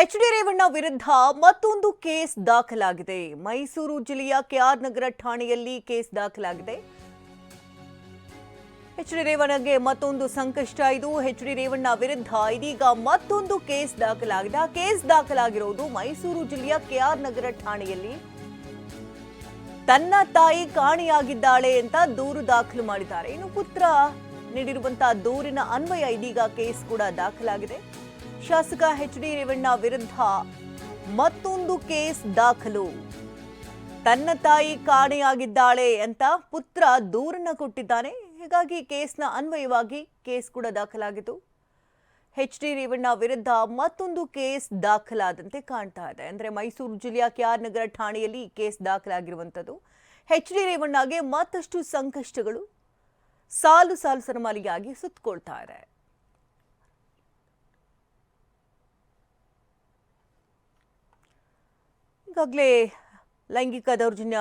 H D Revanna ವಿರುದ್ಧ ಮತ್ತೊಂದು case ದಾಖಲಾಗಿದೆ. ಮೈಸೂರು ಜಿಲ್ಲೆಯ ಕೆಆರ್ ನಗರ ಠಾಣೆಯಲ್ಲಿ ಕೇಸ್ ದಾಖಲಾಗಿದೆ. ಎಚ್ ಡಿ ರೇವಣ್ಣಗೆ ಮತ್ತೊಂದು ಸಂಕಷ್ಟ. ಇದು ಎಚ್ ಡಿ ರೇವಣ್ಣ ವಿರುದ್ಧ ಇದೀಗ ಮತ್ತೊಂದು ಕೇಸ್ ದಾಖಲಾಗಿದೆ. ಆ ಕೇಸ್ ದಾಖಲಾಗಿರೋದು ಮೈಸೂರು ಜಿಲ್ಲೆಯ ಕೆಆರ್ ನಗರ ಠಾಣೆಯಲ್ಲಿ. ತನ್ನ ತಾಯಿ ಕಾಣೆಯಾಗಿದ್ದಾಳೆ ಅಂತ ದೂರು ದಾಖಲು ಮಾಡಿದ್ದಾರೆ. ಇನ್ನು ಪುತ್ರ ನೀಡಿರುವಂತಹ ದೂರಿನ ಅನ್ವಯ ಇದೀಗ ಕೇಸ್ ಕೂಡ ದಾಖಲಾಗಿದೆ. ಶಾಸಕ ಎಚ್ ಡಿ ರೇವಣ್ಣ ವಿರುದ್ಧ ಮತ್ತೊಂದು ಕೇಸ್ ದಾಖಲು. ತನ್ನ ತಾಯಿ ಕಾಣೆಯಾಗಿದ್ದಾಳೆ ಅಂತ ಪುತ್ರ ದೂರನ್ನ ಕೊಟ್ಟಿದ್ದಾನೆ. ಹೀಗಾಗಿ ಕೇಸ್ನ ಅನ್ವಯವಾಗಿ ಕೇಸ್ ಕೂಡ ದಾಖಲಾಗಿತ್ತು ಎಚ್ ಡಿ ರೇವಣ್ಣ ವಿರುದ್ಧ ಮತ್ತೊಂದು ಕೇಸ್ ದಾಖಲಾದಂತೆ ಕಾಣ್ತಾ ಇದೆ. ಅಂದ್ರೆ ಮೈಸೂರು ಜಿಲ್ಲೆಯ ಕೆಆರ್ ನಗರ ಠಾಣೆಯಲ್ಲಿ ಕೇಸ್ ದಾಖಲಾಗಿರುವಂಥದ್ದು. ಎಚ್ ಡಿ ರೇವಣ್ಣಗೆ ಮತ್ತಷ್ಟು ಸಂಕಷ್ಟಗಳು ಸಾಲು ಸಾಲು ಸರಮಾಲಿಯಾಗಿ ಸುತ್ತಕೊಳ್ತಾ ಇದೆ. ಈಗಾಗಲೇ ಲೈಂಗಿಕ ದೌರ್ಜನ್ಯ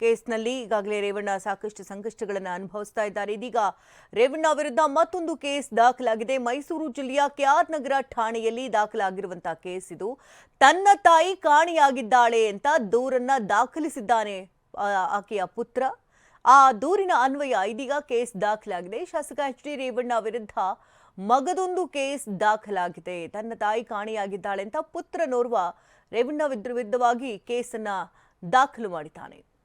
ಕೇಸ್ನಲ್ಲಿ ಈಗಾಗಲೇ ರೇವಣ್ಣ ಸಾಕಷ್ಟು ಸಂಕಷ್ಟಗಳನ್ನು ಅನುಭವಿಸ್ತಾ ಇದ್ದಾರೆ. ಇದೀಗ ರೇವಣ್ಣ ವಿರುದ್ಧ ಮತ್ತೊಂದು ಕೇಸ್ ದಾಖಲಾಗಿದೆ. ಮೈಸೂರು ಜಿಲ್ಲೆಯ ಕೆಆರ್ ನಗರ ಠಾಣೆಯಲ್ಲಿ ದಾಖಲಾಗಿರುವಂತಹ ಕೇಸ್ ಇದು. ತನ್ನ ತಾಯಿ ಕಾಣೆಯಾಗಿದ್ದಾಳೆ ಅಂತ ದೂರನ್ನ ದಾಖಲಿಸಿದ್ದಾನೆ ಆಕೆಯ ಪುತ್ರ. ಆ ದೂರಿನ ಅನ್ವಯ ಇದೀಗ ಕೇಸ್ ದಾಖಲಾಗಿದೆ. ಶಾಸಕ ಎಚ್ ಡಿ ರೇವಣ್ಣ ವಿರುದ್ಧ ಮಗದೊಂದು ಕೇಸ್ ದಾಖಲಾಗಿದೆ. ತನ್ನ ತಾಯಿ ಕಾಣೆಯಾಗಿದ್ದಾಳೆ ಅಂತ ಪುತ್ರನೋರ್ವ ರೇವಣ್ಣ ವಿರುದ್ಧವಾಗಿ ಕೇಸನ್ನ ದಾಖಲು ಮಾಡಿದ್ದಾನೆ.